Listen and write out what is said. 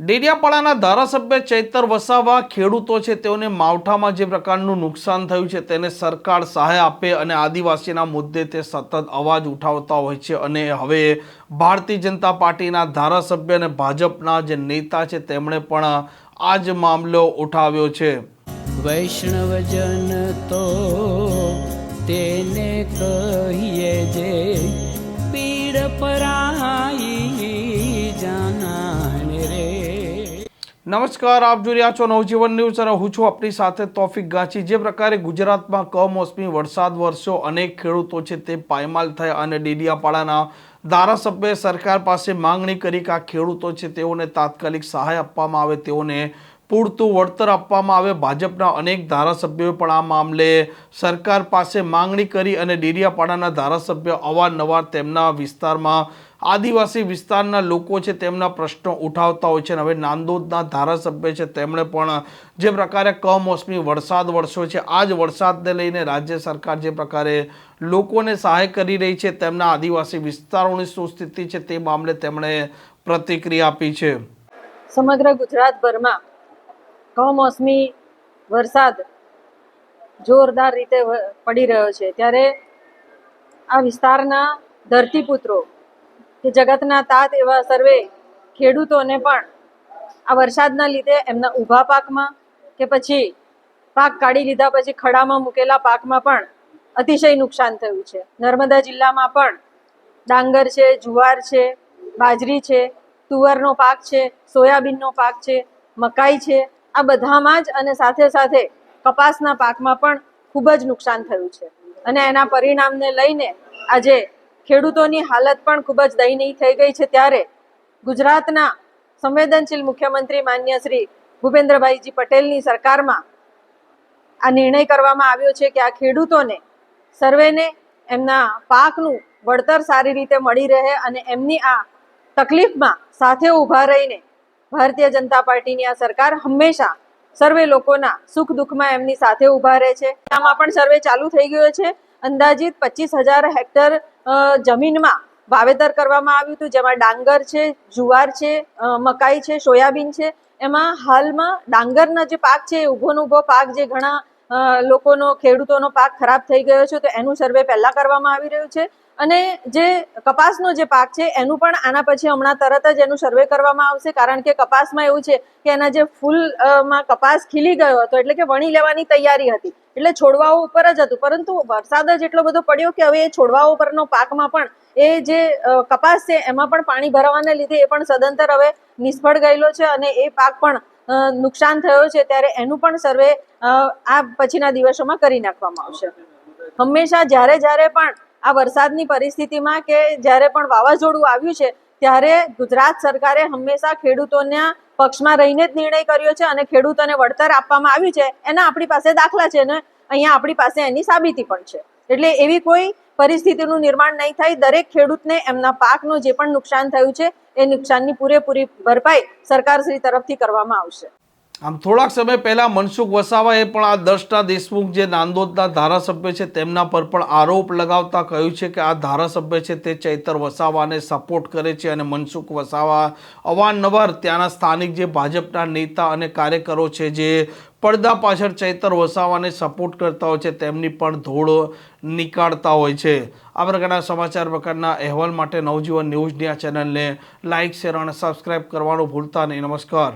ડેડિયાપાડાના ધારાસભ્ય ચૈતર વસાવા ખેડૂતો છે, તેઓને માવઠામાં જે પ્રકારનું નુકસાન થયું છે, તેને સરકાર સહાય આપે અને આદિવાસીના મુદ્દે તે સતત અવાજ ઉઠાવતા હોય છે. અને હવે ભારતીય જનતા પાર્ટીના ધારાસભ્ય અને ભાજપના જે નેતા છે, તેમણે પણ આ જ મામલો ઉઠાવ્યો છે. વૈષ્ણવજન તો તેને કહીએ જે પીડ પરાઈ નમસ્કાર, આપ જોઈ રહ્યા છો નવજીવન ન્યૂઝ અને હું છું આપણી સાથે તોફિક ગાંચી. જે પ્રકારે ગુજરાતમાં કમોસમી વરસાદ વરસ્યો, અનેક ખેડૂતો છે તે પાયમાલ થયા અને ડેડિયાપાડાના ધારાસભ્યએ સરકાર પાસે માંગણી કરી કે આ ખેડૂતો છે તેઓને તાત્કાલિક સહાય આપવામાં આવે, તેઓને પૂરતું વળતર આપવામાં આવે. ભાજપના અનેક ધારાસભ્યોએ પણ આ મામલે સરકાર પાસે માંગણી કરી અને ડેરિયાપાડાના ધારાસભ્ય અવારનવાર તેમના વિસ્તારમાં, આદિવાસી વિસ્તારના લોકો છે તેમના પ્રશ્નો ઉઠાવતા હોય છે અને હવે નાંદોદના ધારાસભ્ય છે તેમણે પણ જે પ્રકારે કમોસમી વરસાદ વરસ્યો છે, આ જ વરસાદને લઈને રાજ્ય સરકાર જે પ્રકારે લોકોને સહાય કરી રહી છે તેમના આદિવાસી વિસ્તારોની શું સ્થિતિ છે તે મામલે તેમણે પ્રતિક્રિયા આપી છે. સમગ્ર ગુજરાતભરમાં કમોસમી વરસાદ જોરદાર રીતે પડી રહ્યો છે. ત્યારે આ વિસ્તારના ધરતીપુત્રો કે જગતના તાત એવા સર્વે ખેડૂતોને પણ આ વરસાદના લીધે એમના ઊભા પાકમાં કે પછી પાક કાઢી લીધા પછી ખડામાં મૂકેલા પાકમાં પણ અતિશય નુકસાન થયું છે. નર્મદા જિલ્લામાં પણ ડાંગર છે, જુવાર છે, બાજરી છે, તુવરનો પાક છે, સોયાબીનનો પાક છે, મકાઈ છે આ બધામાં જ અને સાથે સાથે કપાસના પાકમાં પણ ખૂબ જ નુકસાન થયું છે. અને એના પરિણામને લઈને આજે ખેડૂતોની હાલત પણ ખૂબ જ દયનીય થઈ ગઈ છે. ત્યારે ગુજરાતના સંવેદનશીલ મુખ્યમંત્રી માન્ય શ્રી ભૂપેન્દ્રભાઈજી પટેલની સરકારમાં આ નિર્ણય કરવામાં આવ્યો છે કે આ ખેડૂતોને સર્વેને એમના પાકનું વળતર સારી રીતે મળી રહે અને એમની આ તકલીફમાં સાથે ઊભા રહીને ભારતીય જનતા પાર્ટીની આ સરકાર હંમેશા સર્વે લોકોના સુખ દુઃખમાં એમની સાથે ઊભા રહે છે. આમાં પણ સર્વે ચાલુ થઈ ગયો છે. અંદાજિત પચીસ હજાર હેક્ટર જમીનમાં વાવેતર કરવામાં આવ્યું હતું. જેમાં ડાંગર છે, જુવાર છે મકાઈ છે, સોયાબીન છે. એમાં હાલમાં ડાંગરના જે પાક છે, એ ઊભો ને ઊભો પાક જે ઘણા લોકોનો, ખેડૂતોનો પાક ખરાબ થઈ ગયો છે, તો એનું સર્વે પહેલા કરવામાં આવી રહ્યું છે. અને જે કપાસનો જે પાક છે, એનું પણ આના પછી હમણાં તરત જ એનું સર્વે કરવામાં આવશે, કારણ કે કપાસમાં એવું છે કે એના જે ફૂલમાં કપાસ ખીલી ગયો હતો, એટલે કે વણી લેવાની તૈયારી હતી. એટલે છોડવાઓ ઉપર જ હતું, પરંતુ વરસાદ જ એટલો બધો પડ્યો કે હવે એ છોડવાઓ ઉપરનો પાકમાં પણ એ જે કપાસ છે, એમાં પણ પાણી ભરાવાને લીધે એ પણ સદંતર હવે નિષ્ફળ ગયેલો છે અને એ પાક પણ નુકસાન થયો છે ત્યારે એનું પણ સર્વે આ પછીના દિવસોમાં કરી નાખવામાં આવશે. હંમેશા જ્યારે જ્યારે પણ આ વરસાદની પરિસ્થિતિમાં કે જ્યારે પણ વાવાઝોડું આવ્યું છે, ત્યારે ગુજરાત સરકારે હંમેશા ખેડૂતોના પક્ષમાં રહીને જ નિર્ણય કર્યો છે અને ખેડૂતોને વળતર આપવામાં આવ્યું છે. એના આપણી પાસે દાખલા છે ને અહીંયા આપણી પાસે એની સાબિતી પણ છે. એટલે એવી કોઈ પરિસ્થિતિનું નિર્માણ નહીં થાય, દરેક ખેડૂતને એમના પાકનું જે પણ નુકસાન થયું છે, એ નુકસાનની પૂરેપૂરી ભરપાઈ સરકારશ્રી તરફથી કરવામાં આવશે. આમ થોડાક સમય પહેલા મનસુખ વસાવાએ પણ આ દર્શના દેશમુખ જે નાંદોદના ધારાસભ્ય છે, તેમના પર પણ આરોપ લગાવતા કહ્યું છે કે આ ધારાસભ્ય છે તે ચૈતર વસાવાને સપોર્ટ કરે છે અને મનસુખ વસાવા અવારનવાર ત્યાંના સ્થાનિક જે ભાજપના નેતા અને કાર્યકરો છે, જે પડદા પાછળ ચૈતર વસાવાને સપોર્ટ કરતા હોય છે, તેમની પણ ધૂળ નીકાળતા હોય છે. આ પ્રકારના સમાચાર પ્રકારના અહેવાલ માટે નવજીવન ન્યૂઝની આ ચેનલને લાઇક શેર અને સબસ્ક્રાઇબ કરવાનું ભૂલતા નહીં. નમસ્કાર.